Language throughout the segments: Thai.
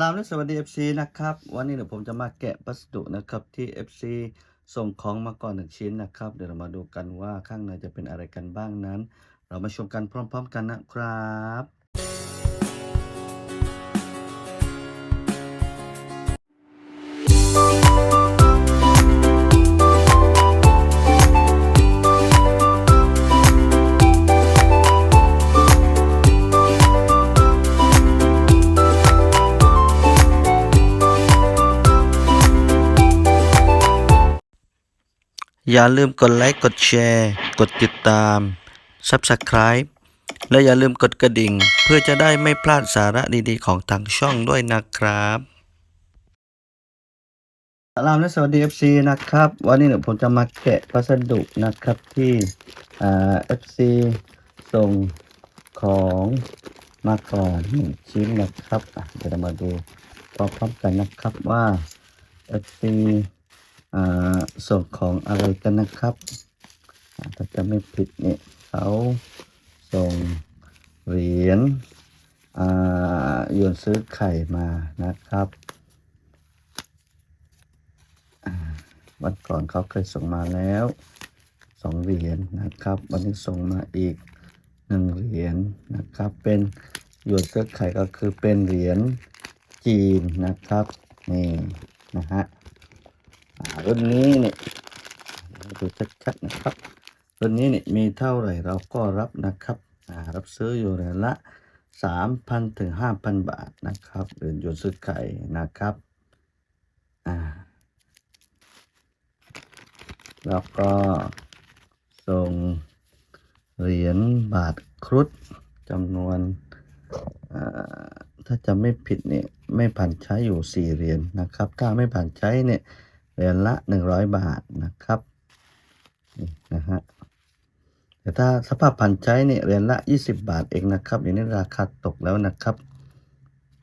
ลามและสวัสดี FC นะครับ วันนี้เดี๋ยวผมจะมาแกะพัสดุนะครับที่ FC ส่งของมาก่อนหนึ่งชิ้นนะครับ เดี๋ยวเรามาดูกันว่าข้างในจะเป็นอะไรกันบ้างนั้น เรามาชมกันพร้อม ๆ กันนะครับ อย่าลืมกดไลค์ กดแชร์ กดติดตาม Subscribe และอย่าลืมกดกระดิ่ง เพื่อจะได้ไม่พลาดสาระดีๆ ของทางช่องด้วยนะครับสลามและสวัสดี FC นะครับ วันนี้เดี๋ยผมจะมาแกะพัสดุนะครับที่อ่า FC ส่งของมาก่อนหนึ่งชิ้นนะครับเดี๋ยวเรามาดูพร้อมๆกันนะครับว่า FC อ่ ส่งของอะไรกันนะครับถ้าจะไม่ผิดเนี่ยเขาส่งเหรียญโยนซื้อไข่มานะครับ วันก่อนเขาเคยส่งมาแล้วสองเหรียญนะครับ วันนี้ส่งมาอีกหนึ่งเหรียญนะครับ เป็นโยนซื้อไข่ก็คือเป็นเหรียญจีนนะครับนี่นะฮะ รุ่นนี้เนี่ยดูชัดๆนะครับรุ่นนี้เนี่ยมีเท่าไหร่เราก็รับนะครับรับซื้ออยู่เหรียละสามพันถึงห้าพันบาทนะครับเหรียญหยนซื้อไก่นะครับอ่าแล้วก็ส่งเหรียญบาทครุฑจำนวนถ้าจำไม่ผิดเนี่ยไม่ผ่านใช้อยู่สี่เหรียญนะครับ ถ้าไม่ผ่านใช้เนี่ย เหรียญละหนึ่งร้อยบาทนะครับนี่นะฮะแต่ถ้าสภาพผ่านใช้เนี่ยเหรียญละยี่สิบบาทเองนะครับอย่างนี้ราคาตกแล้วนะครับ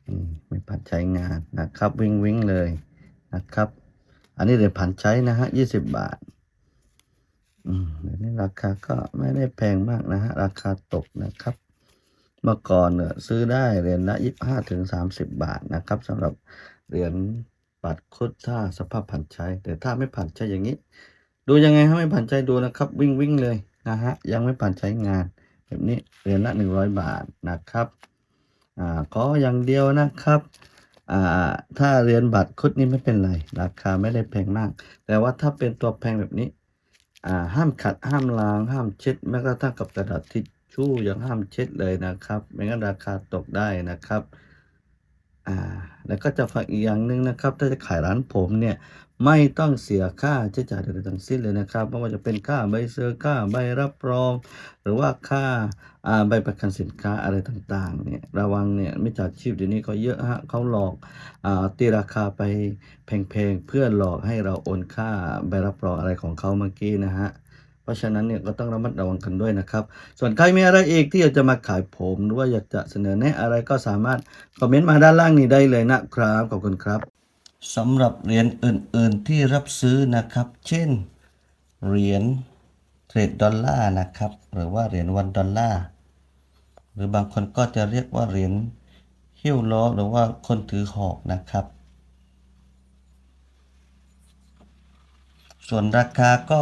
อืมไม่ผ่านใช้งานนะครับวิ่งวิ่งเลยนะครับ อันนี้เหรียญผ่านใช้นะฮะยี่สิบบาทอืมเดี๋ยวนี้ราคาก็ไม่ได้แพงมากนะฮะราคาตกนะครับ เมื่อก่อนเนี่ยซื้อได้เหรียญละยี่ห้าถึงสามสิบบาทนะครับสำหรับเหรียญ บัตรคดถ้าสภาพผ่านใช้ แต่ถ้าไม่ผ่านใช้อย่างนี้ ดูยังไงให้ไม่ผ่านใช้ดูนะครับ วิ่งวิ่งเลยนะฮะยังไม่ผ่านใช้งาน แบบนี้เหรียญละหนึ่งร้อยบาทนะครับอ่าขออย่างเดียวนะครับอ่าถ้าเหรียญบัตรคดนี่ไม่เป็นไรราคาไม่ได้แพงมาก แต่ว่าถ้าเป็นตัวแพงแบบนี้อ่าห้ามขัดห้ามล้างห้ามเช็ดแม้กระทั่งกับกระดาษทิชชู่ยังห้ามเช็ดเลยนะครับไม่งั้นราคาตกได้นะครับ อ่าแล้วก็จะฝากอีกอย่างหนึ่งนะครับ ถ้าจะขายร้านผมเนี่ยไม่ต้องเสียค่าใช้จ่ายใดๆทั้งสิ้นเลยนะครับไม่ว่าจะเป็นค่าใบเซอร์ค่าใบรับรอง หรือว่าค่าใบประกันสินค้าอะไรต่างๆเนี่ยระวังเนี่ยมิจฉาชีพเดี๋ยวนี้ก็เยอะฮะเขาหลอกอตีราคาไปแพงๆเพื่อหลอกให้เราโอนค่าใบรับรองอะไรของเขาเมื่อกี้นะฮะ ราะฉะนั้นเนี่ยก็ต้องระมัดระวังกันด้วยนะครับ ส่วนใครมีอะไรอีกที่อยากจะมาขายผมหรือว่าอยากจะเสนอแนะอะไรก็สามารถคอมเมนต์มาด้านล่างนี้ได้เลยนะครับขอบคุณครับสำหรับเหรียญอื่น ๆที่รับซื้อนะครับ เช่นเหรียญเทรดดอลลาร์นะครับ หรือว่าเหรียญวันดอลลาร์หรือบางคนก็จะเรียกว่าเหรียญหิ้วล้อหรือว่าคนถือหอกนะครับ ส่วนราคาก็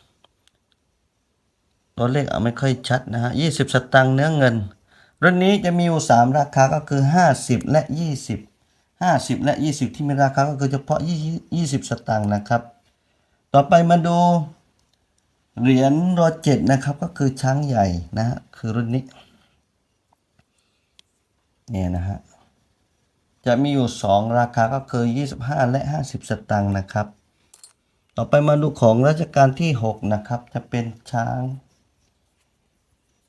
ตัวเลขเอาไม่ค่อยชัดนะฮะ20สตังค์เนื้อเงินรุ่นนี้จะมีอยู่3ราคาก็คือ 50 และ 20 50 และ 20 ที่มีราคาก็คือเฉพาะ 20 สตังค์นะครับ ต่อไปมาดูเหรียญรอเจ็ดนะครับก็คือช้างใหญ่นะฮะคือรุ่นนี้เนี่ยนะฮะจะมีอยู่ 2 ราคาก็คือ 25 และ 50 สตางค์นะครับ ต่อไปมาดูของรัชกาลที่ 6 นะครับ จะเป็นช้าง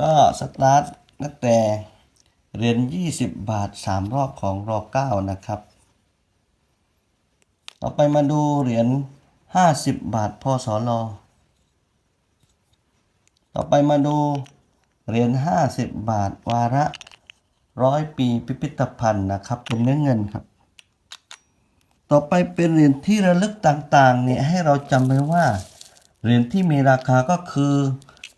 ก็สตาร์ทตั้งแต่เหรียญ20 บาท 3 รอบของร9นะครับ ต่อไปมาดูเหรียญ50 บาทพศลต่อไปมาดูเหรียญ50 บาทวาระร้อยปีพิพิธภัณฑ์นะครับ เป็นเนื้อเงินครับ ต่อไปเป็นเหรียญที่ระลึกต่างๆเนี่ยให้เราจำไว้ว่าเหรียญที่มีราคาก็คือ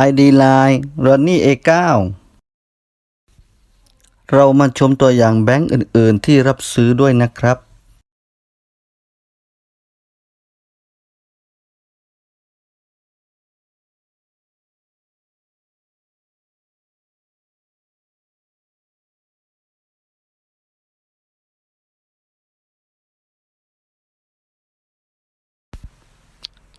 ID Line r o n n y A9 เรามาชมตัวอย่างแบงก์อื่น ๆ ที่รับซื้อด้วยนะครับ